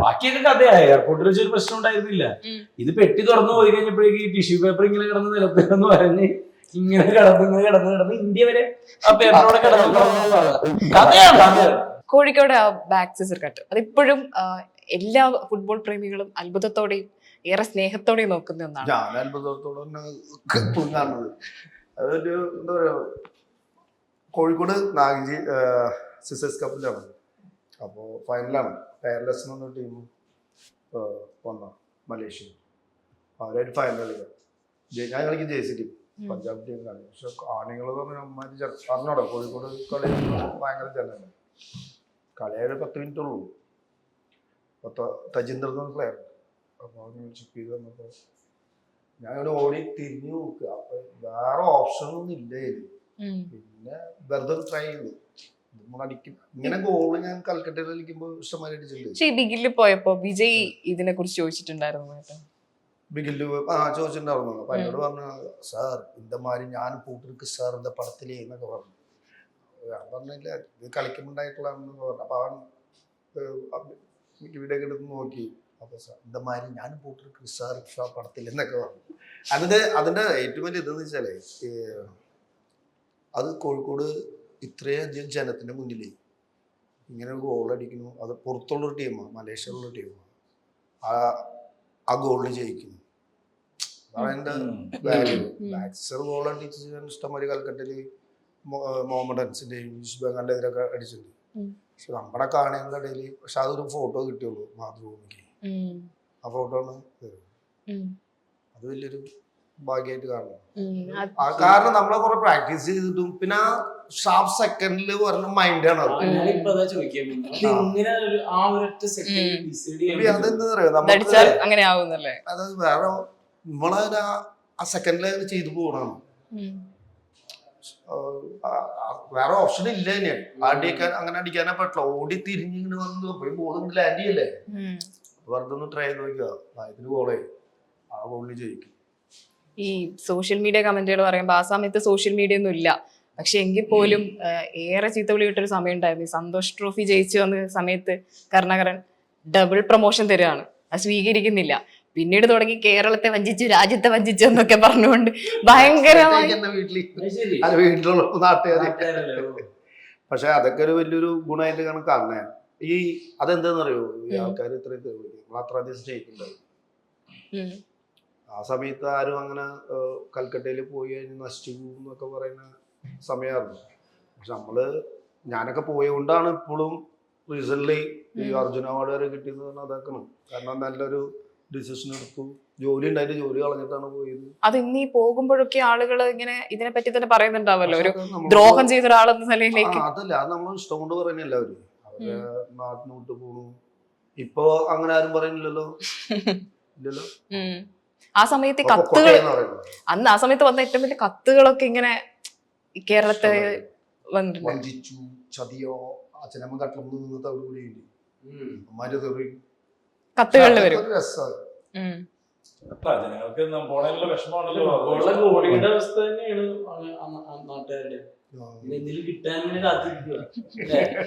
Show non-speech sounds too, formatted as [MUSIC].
ബാക്കിയൊക്കെ കഥയാ എയർപോർട്ടിൽ വെച്ചൊരു പ്രശ്നം ഉണ്ടായിരുന്നില്ല. ഇത് പെട്ടി തുറന്നു പോയി കഴിഞ്ഞപ്പോഴേക്ക് ഈ ടിഷ്യൂ പേപ്പർ ഇങ്ങനെ കിടന്ന് നിലത്തേന്ന് പറഞ്ഞ് ഇങ്ങനെ കിടന്ന് ഇങ്ങനെ കിടന്ന് കിടന്ന് ഇന്ത്യ വരെ ആ പേപ്പറോടെ കിടന്ന് കഥയാണ് കോഴിക്കോട് ആ ബാക്ക് സിസർ കട്ട് അതിപ്പോഴും എല്ലാ ഫുട്ബോൾ പ്രേമികളും അത്ഭുതത്തോടെയും ഏറെ സ്നേഹത്തോടെയും നോക്കുന്ന ഒന്നാണ്. ഞാൻ അത്ഭുതത്തോടെ അതൊരു എന്താ പറയാ കോഴിക്കോട് നാഗിജി സിസേഴ്സ് കപ്പിലാണ് അപ്പോൾ ഫൈനലാണ് പെയർലെസ് എന്ന് പറഞ്ഞ ടീം വന്ന മലേഷ്യ. അവരായിട്ട് ഫൈനൽ കളിക്കാം ഞാൻ കളിക്കും J C team Punjab team കളി. പക്ഷെ ആണുങ്ങൾ പറഞ്ഞാൽ അമ്മാരി അറിഞ്ഞോടോ കോഴിക്കോട് കളി ഭയങ്കര ജനമാണ്. കളിയായ പത്ത് മിനിറ്റ് ഉള്ളൂ. പത്ത് തജിന്ദർ എന്ന പ്ലെയർ അപ്പോൾ അവന് ചിപ്പ് ചെയ്ത് വന്നപ്പോൾ ഞാൻ ഇവിടെ ഓടി തിരിഞ്ഞു നോക്കുക അപ്പൊ വേറെ ഓപ്ഷൻ ഒന്നും ഇല്ല ഇതിൽ ഉം. പിന്നെ വെറുതെ ട്രൈ ചെയ്തു. പോയപ്പോ വിജയ് ഇതിനെ കുറിച്ച് ചോദിച്ചിട്ടുണ്ടായിരുന്നു ബിഗിൽ ആ ചോദിച്ചിട്ടുണ്ടായിരുന്നു. അപ്പൊ പറഞ്ഞു സാർ ഇന്തമാതിരി ഞാൻ പോട്ടിരിക്കു സാർ എന്താ പടത്തിലേ എന്നൊക്കെ പറഞ്ഞു. ഞാൻ പറഞ്ഞില്ല ഇത് കളിക്കുമ്പോണ്ടായിട്ടുള്ള പറഞ്ഞു. അപ്പൊ അവൻ ഇവിടെ എടുത്ത് നോക്കി. അപ്പൊ സാർ ഇന്തമാതിരി ഞാൻ പോട്ടിരിക്കു സാർ ഷാ പടത്തില്ല എന്നൊക്കെ പറഞ്ഞു. അതിന്റെ അതിന്റെ ഏറ്റവും വലിയ ഇതെന്ന് വെച്ചാലേ അത് കോഴിക്കോട് ഇത്രയധികം ജനത്തിന്റെ മുന്നിൽ ഇങ്ങനെ ഒരു ഗോൾ അടിക്കുന്നു. അത് പുറത്തുള്ളൊരു ടീമാണ് മലേഷ്യയിലുള്ള ടീമാണ് ആ. ആ ഗോളിൽ ജയിക്കുന്നു. ഉം. വാല്യൂ. ബാക്സർ ഗോൾ അടിച്ച് ഇഷ്ടംമാതിരി കൽക്കട്ടയിൽ മുഹമ്മദ് അൻസിന്റെയും ഈസ്റ്റ് ബംഗാളിന്റെ എതിരൊക്കെ അടിച്ചിട്ടുണ്ട്. പക്ഷെ നമ്മുടെ കാണികളുടെ ഇടയിൽ പക്ഷെ അതൊരു ഫോട്ടോ കിട്ടിയുള്ളൂ മാതൃഭൂമിക്ക്. ആ ഫോട്ടോ ആണ് അത് വലിയൊരു ഭാഗ്യമായിട്ട് കാണുന്നു ആ കാരണം നമ്മളെ കുറെ പ്രാക്ടീസ് ചെയ്തിട്ടും പിന്നെ ആ ഷാർപ്പ് സെക്കൻഡിൽ പറഞ്ഞ മൈൻഡാണ് അത്. വേറെ നമ്മളെ ആ- ആ സെക്കൻഡിൽ ചെയ്തു പോകണം. വേറെ ഓപ്ഷൻ ഇല്ല തന്നെയാണ് അടിക്കാൻ അങ്ങനെ അടിക്കാനേ പറ്റില്ല ഓടി തിരിഞ്ഞ് ഇങ്ങനെ വന്ന് ബോളും ബോൾ ലാൻഡ് ചെയ്യല്ലേ. വെറുതെ ഒന്ന് ട്രൈ ചെയ്ത് നോക്കുക ഇതിന് ബോളേ ആ ബോളിൽ ജയിക്കും. ഈ സോഷ്യൽ മീഡിയ കമന്റുകൾ പറയുമ്പോൾ ആ സമയത്ത് സോഷ്യൽ മീഡിയ ഒന്നും ഇല്ല. പക്ഷെ എങ്കിൽ പോലും ഏറെ ചീത്ത വിളി കിട്ടൊരു സമയം ഉണ്ടായിരുന്നു. ഈ സന്തോഷ് ട്രോഫി ജയിച്ചു വന്ന സമയത്ത് കരുണാകരൻ ഡബിൾ പ്രൊമോഷൻ തരുകയാണ് അത് സ്വീകരിക്കുന്നില്ല. പിന്നീട് തുടങ്ങി കേരളത്തെ വഞ്ചിച്ചു രാജ്യത്തെ വഞ്ചിച്ചു എന്നൊക്കെ പറഞ്ഞുകൊണ്ട് ഭയങ്കരമായി വീട്ടിലുള്ള. പക്ഷെ അതൊക്കെ ഒരു വലിയൊരു ഗുണമായിട്ട് കണക്കാണ് ഈ അതെന്താണെന്നറിയോ? ഈ. ആൾക്കാർ ഇത്രയും അധികം സ്നേഹിക്കുന്നുണ്ടാവും. ഉം. ആ സമയത്ത് ആരും അങ്ങനെ കൽക്കട്ടയിൽ പോയി കഴിഞ്ഞ് നശിച്ചു പോകും എന്നൊക്കെ പറയുന്ന സമയമായിരുന്നു പക്ഷെ നമ്മൾ ഞാനൊക്കെ പോയതുകൊണ്ടാണ് ഇപ്പോഴും റീസെന്റ് ഈ. അർജുന അവാർഡ് വരെ പറഞ്ഞാൽ അതാക്കണം. കാരണം നല്ലൊരു ഡിസിഷൻ എടുത്തു. ജോലി ഉണ്ടായിട്ട് ജോലി കളഞ്ഞിട്ടാണ് പോയത്. അത് ഇനി പോകുമ്പോഴൊക്കെ ആളുകൾ ഇങ്ങനെ ഇതിനെ പറ്റി തന്നെ പറയുന്നുണ്ടാവല്ലോ. ഒരു ദ്രോഹം ചെയ്ത ഒരാളെന്ന നിലയിലേക്ക്. അതല്ല അത് നമ്മൾ ഇഷ്ടം കൊണ്ട് പറയുന്ന എല്ലാവരും. അവർ നാട്ടിനോട്ട് പോണു. ഇപ്പൊ അങ്ങനെ ആരും പറയുന്നില്ലല്ലോ. [LAUGHS] ഇല്ലല്ലോ. ആ സമയത്ത് കത്തുകൾ അന്ന് ആ സമയത്ത് വന്ന ഏറ്റവും വലിയ കത്തുകളൊക്കെ ഇങ്ങനെ കേരളത്തെ വഞ്ചിച്ചു ചതിയോ അച്ഛനമ്മ. തെറി. കത്തുകളിൽ വരും. ജനങ്ങൾക്ക് വിഷമമാണല്ലോ. അവസ്ഥ തന്നെയാണ് നാട്ടുകാരുടെ. കിട്ടാൻ വേണ്ടി കാത്തിരിക്കുക. അല്ലേ [LAUGHS]